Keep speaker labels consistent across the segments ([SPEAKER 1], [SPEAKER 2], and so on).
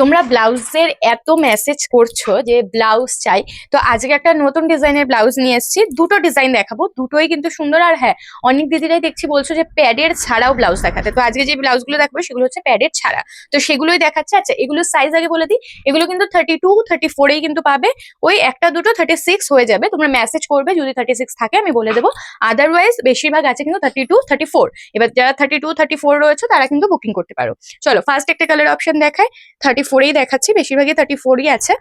[SPEAKER 1] তোমরা ব্লাউজের এত মেসেজ করছ যে ব্লাউজ চাই। তো আজকে একটা নতুন ডিজাইনের ব্লাউজ নিয়ে এসেছি। দুটো ডিজাইন দেখাবো। দুটোই কিন্তু সুন্দর আর হ্যাঁ অনেক দিদিরাই দেখছি বলছো যে প্যাডের ছাড়াও ব্লাউজ দেখাতে। তো আজকে যে ব্লাউজগুলো দেখাবো সেগুলো হচ্ছে প্যাডের ছাড়া। তো সেগুলোই দেখাচ্ছে। আচ্ছা এগুলোর সাইজ আগে বলে দিই। এগুলো কিন্তু থার্টি টু থার্টি ফোরেই কিন্তু পাবে। ওই একটা, দুটো থার্টি সিক্স হয়ে যাবে। তোমরা মেসেজ করবে, যদি থার্টি সিক্স থাকে আমি বলে দেবো। আদারওয়াইজ বেশিরভাগ আছে কিন্তু থার্টি টু থার্টি ফোর এবার যারা থার্টি টু থার্টি ফোর রয়েছে, তারা কিন্তু বুকিং করতে পারো। চলো ফার্স্ট একটা কালার অপশন দেখায় থার্টি ফোরেই দেখাচ্ছি বেশিরভাগই থার্টি ফোরই আছে।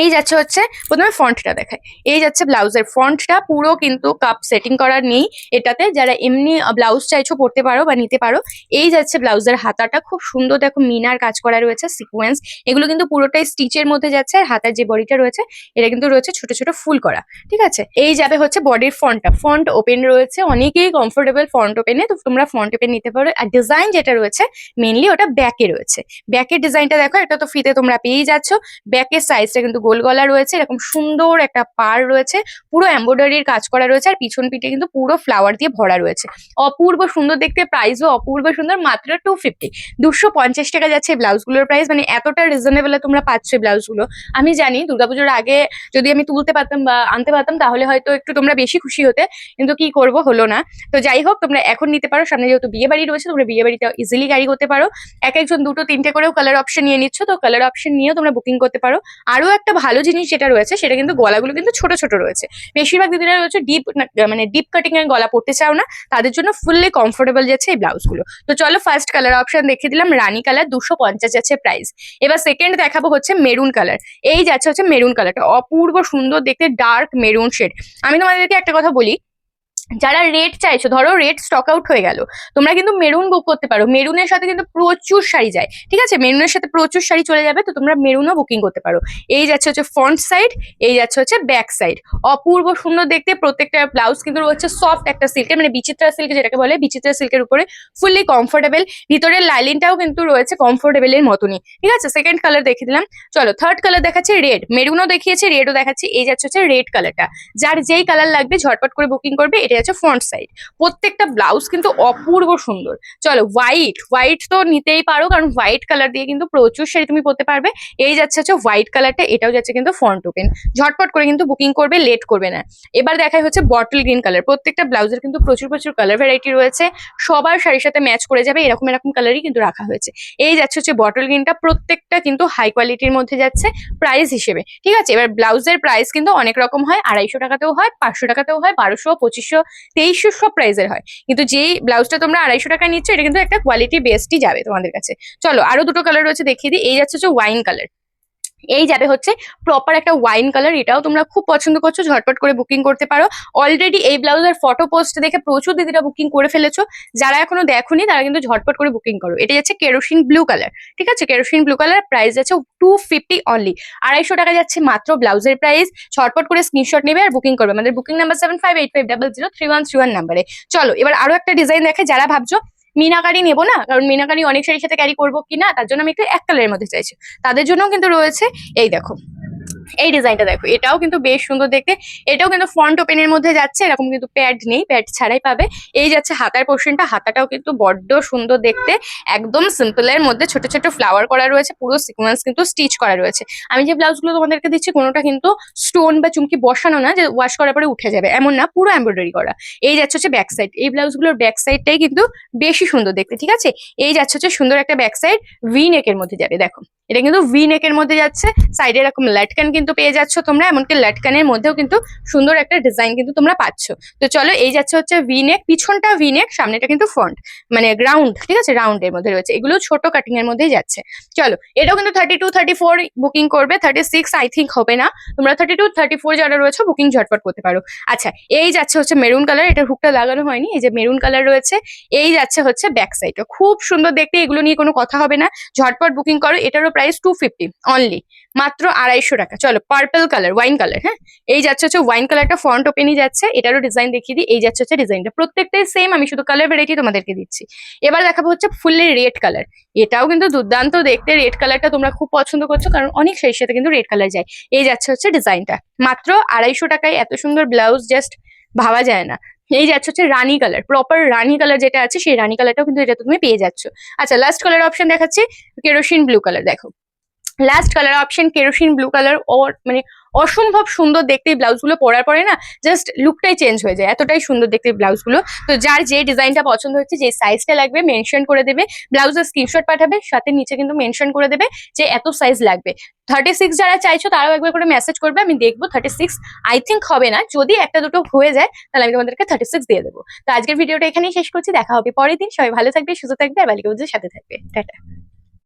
[SPEAKER 1] এই যাচ্ছে হচ্ছে প্রথমে ফন্টটা দেখায় এই যাচ্ছে ব্লাউজের ফন্টটা, পুরো কিন্তু কাপ সেটিং করা নেই। এটাতে যারা এমনি ব্লাউজ চাইছো পড়তে পারো বা নিতে পারো, এই যাচ্ছে ব্লাউজের হাতাটা। খুব সুন্দর দেখো মিনার কাজ করা রয়েছে সিকোয়েন্স এগুলো কিন্তু পুরোটাই স্টিচের মধ্যে যাচ্ছে, আর হাতার যে বডিটা রয়েছে, এটা কিন্তু রয়েছে ছোট ছোট ফুল করা, ঠিক আছে? এই যাবে হচ্ছে বডির ফন্টটা। ফন্ট ওপেন রয়েছে, অনেকেই কমফোর্টেবল ফন্ট ওপেনে তো তোমরা ফন্ট ওপেন নিতে পারো। আর ডিজাইন যেটা রয়েছে মেনলি ওটা ব্যাকে রয়েছে। ব্যাকের ডিজাইনটা দেখো, এটা তো ফিতে তোমরা পেয়েই যাচ্ছ। ব্যাকের সাইজটা কিন্তু গোল গলা রয়েছে, এরকম সুন্দর একটা পার রয়েছে, পুরো এমব্রয়ডারির কাজ করা রয়েছে, আর পিছন পিঠে কিন্তু পুরো ফ্লাওয়ার দিয়ে ভরা রয়েছে। অপূর্ব সুন্দর দেখতে প্রাইসও অপূর্ব সুন্দর, মাত্র টু ফিফটি দুশো পঞ্চাশ টাকা যাচ্ছে ব্লাউজগুলোর প্রাইস মানে এতটা রিজনেবল তোমরা পাচ্ছ ব্লাউজগুলো। আমি জানি দুর্গাপুজোর আগে যদি আমি তুলতে পারতাম বা আনতে পারতাম, তাহলে হয়তো একটু তোমরা বেশি খুশি হতে, কিন্তু কি করব হলো না। তো যাই হোক, তোমরা এখন নিতে পারো, সামনে যেহেতু বিয়ে বাড়ি রয়েছে, তোমরা বিয়ে বাড়িতে ইজিলি গাড়ি করতে পারো। এক একজন দুটো, তিনটে করেও কালার অপশন নিয়ে নিচ্ছ, তো কালার অপশন নিয়েও তোমরা বুকিং করতে পারো। আরও একটা ভালো জিনিস যেটা রয়েছে, সেটা কিন্তু গলাগুলো কিন্তু ছোট ছোট রয়েছে। বেশিরভাগ দিদিরা রয়েছে ডিপ মানে ডিপ কাটিং এর গলা পড়তে চাও না, তাদের জন্য ফুললি কমফোর্টেবল যাচ্ছে এই ব্লাউজগুলো। তো চলো ফার্স্ট কালার অপশন দেখে দিলাম, রানী কালার দুশো পঞ্চাশ যাচ্ছে প্রাইস এবার সেকেন্ড দেখাবো হচ্ছে মেরুন কালার এই যাচ্ছে হচ্ছে মেরুন কালারটা অপূর্ব সুন্দর দেখতে ডার্ক মেরুন শেড আমি তোমাদেরকে একটা কথা বলি যারা রেড চাইছো, ধরো রেড স্টক আউট হয়ে গেল, তোমরা কিন্তু মেরুন বুক করতে পারো। মেরুনের সাথে কিন্তু প্রচুর শাড়ি যায়, ঠিক আছে? মেরুনের সাথে প্রচুর শাড়ি চলে যাবে, তো তোমরা মেরুনও বুকিং করতে পারো। এই যাচ্ছে হচ্ছে ফ্রন্ট সাইড এই যাচ্ছে হচ্ছে ব্যাক সাইড অপূর্ব সুন্দর দেখতে, প্রত্যেকটা ব্লাউজ কিন্তু রয়েছে সফট একটা সিল্কের মানে বিচিত্রা সিল্ক যেটাকে বলে, বিচিত্রা সিল্কের উপরে ফুললি কমফোর্টেবল ভিতরের লাইলিনটাও কিন্তু রয়েছে কমফোর্টেবল এর মতনই, ঠিক আছে? সেকেন্ড কালার দেখে দিলাম। চলো থার্ড কালার দেখাচ্ছে রেড মেরুনও দেখিয়েছে রেডও দেখাচ্ছে, এই যাচ্ছে হচ্ছে রেড কালারটা যার যেই কালার লাগবে, ঝটপট করে বুকিং করবে এটা হচ্ছে ফ্রন্ট সাইড প্রত্যেকটা ব্লাউজ কিন্তু অপূর্ব সুন্দর। চলো হোয়াইট হোয়াইট তো নিতেই পারো, কারণ হোয়াইট কালার দিয়ে কিন্তু প্রচুর শাড়ি তুমি পরতে পারবে। এই যাচ্ছে হচ্ছে হোয়াইট কালারটা এটাও যাচ্ছে কিন্তু ফ্রন্ট ওপেন ঝটপট করে কিন্তু বুকিং করবে লেট করবে না। এবার দেখাই হচ্ছে বটল গ্রিন কালার প্রত্যেকটা ব্লাউজের কিন্তু প্রচুর প্রচুর কালার ভ্যারাইটি রয়েছে। সবার শাড়ির সাথে ম্যাচ করে যাবে, এরকম এরকম কালারই কিন্তু রাখা হয়েছে। এই যাচ্ছে হচ্ছে বটল গ্রিনটা প্রত্যেকটা কিন্তু হাই কোয়ালিটির মধ্যে যাচ্ছে প্রাইস হিসেবে। ঠিক আছে? এবার ব্লাউজের প্রাইস কিন্তু অনেক রকম হয়, আড়াইশো টাকাতেও হয়, পাঁচশো টাকাতেও হয়, বারোশো, পঁচিশশো তেইশশো সব প্রাইসের হয়। কিন্তু যে ব্লাউজটা তোমরা আড়াইশো টাকা নিচ্ছ, এটা কিন্তু একটা কোয়ালিটি বেস্টই যাবে তোমাদের কাছে। চলো, আরও দুটো কালার রয়েছে, দেখিয়ে দিই। এই যাচ্ছে হচ্ছে ওয়াইন কালার এই যাবে হচ্ছে প্রপার একটা ওয়াইন কালার এটাও তোমরা খুব পছন্দ করছ, ঝটপট করে বুকিং করতে পারো। অলরেডি এই ব্লাউজের ফটো পোস্ট দেখে প্রচুর দিদিরা বুকিং করে ফেলেছো। যারা এখনও দেখোনি, তারা কিন্তু ঝটপট করে বুকিং করো। এটা যাচ্ছে কেরোসিন ব্লু কালার ঠিক আছে? কেরোসিন ব্লু কালার প্রাইস যাচ্ছে টু ফিফটি অনলি আড়াইশো টাকা যাচ্ছে মাত্র ব্লাউজের প্রাইস ঝটপট করে স্ক্রিনশট নেবে আর বুকিং করবে। আমাদের booking number seven five eight five double zero three one three one নাম্বারে চলো, এবার আরও একটা ডিজাইন দেখে যারা ভাবছ মিনাকারি নেব না? কারণ মিনাকারি অনেক শাড়ির সাথে ক্যারি করব কি না তার জন্য আমি একটু এক কালারের মধ্যে চাইছি। তাদের জন্যও কিন্তু রয়েছে। এই দেখো। এই ডিজাইনটা দেখো, এটাও কিন্তু বেশ সুন্দর দেখতে। এটাও কিন্তু ফ্রন্ট ওপেনের মধ্যে যাচ্ছে, এরকম কিন্তু প্যাড নেই প্যাড ছাড়াই পাবে। এই যাচ্ছে হাতার পোর্শনটা হাতাটাও কিন্তু বড্ড সুন্দর দেখতে। একদম সিম্পলের মধ্যে ছোট ছোট ফ্লাওয়ার করা রয়েছে, পুরো সিকোয়েন্স কিন্তু স্টিচ করা রয়েছে। আমি যে ব্লাউজগুলো তোমাদেরকে দিচ্ছি, কোনোটা কিন্তু স্টোন বা চুমকি বসানো না, যে ওয়াশ করার পরে উঠে যাবে, এমন না, পুরো এমব্রয়ডারি করা। এই যাচ্ছে হচ্ছে ব্যাক সাইড এই ব্লাউজগুলোর ব্যাক সাইডটাই কিন্তু বেশি সুন্দর দেখতে, ঠিক আছে? এই যাচ্ছে হচ্ছে সুন্দর একটা ব্যাক সাইড ভি নেকের মধ্যে যাবে, দেখো। এটা কিন্তু ভি নেকের মধ্যে যাচ্ছে সাইডে এরকম লাটকান কিন্তু পেয়ে যাচ্ছ তোমরা, এমনকি লাটকানের মধ্যেও কিন্তু সুন্দর একটা ডিজাইন কিন্তু তোমরা পাচ্ছ। তো চলো, এই যাচ্ছে হচ্ছে ভি নেক পিছনটা ভি নেক সামনেটা কিন্তু ফ্রন্ট মানে গ্রাউন্ড ঠিক আছে? রাউন্ড এর মধ্যে রয়েছে। এগুলো ছোট কাটিং এর মধ্যেই যাচ্ছে। চলো, এটাও কিন্তু thirty two thirty four booking করবে। থার্টি সিক্স আই থিঙ্ক হবে না। তোমরা থার্টি টু থার্টি ফোর যারা রয়েছে বুকিং ঝটপট করতে পারো। আচ্ছা এই যাচ্ছে হচ্ছে মেরুন কালার এটার হুকটা লাগানো হয়নি। এই যে মেরুন কালার রয়েছে, এই যাচ্ছে হচ্ছে ব্যাক সাইডটা খুব সুন্দর দেখতে, এগুলো নিয়ে কোনো কথা হবে না। ঝটপট বুকিং করো, এটারও প্রাইস টু ফিফটি অনলি মাত্র আড়াইশো টাকা। চলো পার্পল কালার ওয়াইন কালার হ্যাঁ? এই যাচ্ছে হচ্ছে ওয়াইন কালারটা ফ্রন্ট ওপেনই যাচ্ছে, এটারও ডিজাইন দেখিয়ে দিই, এই যাচ্ছে হচ্ছে ডিজাইনটা প্রত্যেকটাই সেম আমি শুধু কালার ভ্যারাইটি তোমাদেরকে দিচ্ছি। এবার দেখাবো হচ্ছে ফুললি রেড কালার এটাও কিন্তু দুর্দান্ত দেখতে রেড কালারটা তোমরা খুব পছন্দ করছ, কারণ অনেক শাড়ির সাথে কিন্তু রেড কালার যায়। এই যাচ্ছে হচ্ছে ডিজাইনটা মাত্র আড়াইশো টাকায় এত সুন্দর ব্লাউজ জাস্ট ভাবা যায় না। এই যাচ্ছে হচ্ছে রানী কালার প্রপার রানী কালার যেটা আছে, সেই রানী কালারটাও কিন্তু এটা তুমি পেয়ে যাচ্ছ। আচ্ছা লাস্ট কালার অপশন দেখাচ্ছি কেরোসিন ব্লু কালার দেখো। Last colour option kerosene blue colour ওর মানে অসম্ভব সুন্দর দেখতে ব্লাউজগুলো পরার পরে না জাস্ট লুকটাই চেঞ্জ হয়ে যায়। এতটাই সুন্দর দেখতে ব্লাউজগুলো তো যার যে ডিজাইনটা পছন্দ হচ্ছে, যে সাইজটা লাগবে মেনশন করে দেবে। ব্লাউজের স্ক্রিনশট পাঠাবে, সাথে নিচে কিন্তু মেনশন করে দেবে যে এত সাইজ লাগবে। থার্টি সিক্স যারা চাইছো, তারাও একবার করে মেসেজ করবে, আমি দেখব থার্টি সিক্স আই থিঙ্ক হবে না। যদি একটা দুটো হয়ে যায়, তাহলে আমি তোমাদেরকে থার্টি সিক্স দিয়ে দেবো। তো আজকের ভিডিওটা এখানেই শেষ করছি। দেখা হবে পরের দিন। সবাই ভালো থাকবে, সুস্থ থাকবে, আর বালিকা সাথে থাকবে। টাটা।